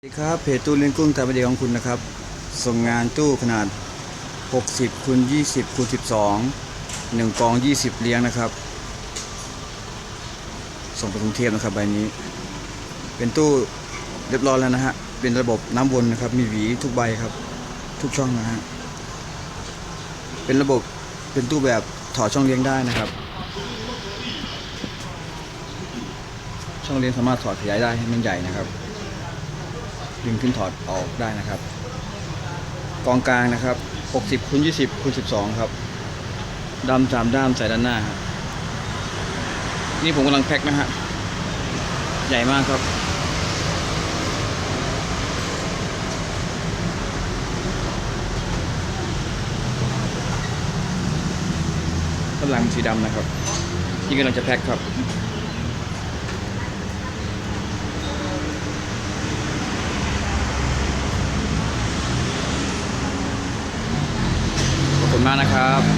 สวัสดีครับเพจตู้เลี้ยงกุ้งตามประเดียวของคุณนะครับ ส่งงานตู้ขนาด 60คูณ20คูณ12 1กอง 20 เลี้ยงนะครับ ส่งไปกรุงเทพนะครับใบนี้ เป็นตู้เรียบร้อยแล้วนะฮะ เป็นระบบน้ำวนนะครับ มีหวีทุกใบครับ ทุกช่องนะฮะ เป็นระบบเป็นตู้แบบถอดช่องเลี้ยงได้นะครับ ช่องเลี้ยงสามารถถอดขยายได้ให้มันใหญ่นะครับ ดึงขึ้นถอดออกได้นะครับ กองกลางนะครับ 60คูณ20คูณ12 ครับดำสามด้ามใส่ด้านหน้าครับนี่ผมกำลังแพ็คนะฮะใหญ่มากครับด้านหลังสีดำนะครับนี่กำลังจะแพ็คครับ ขอบคุณ มากนะครับ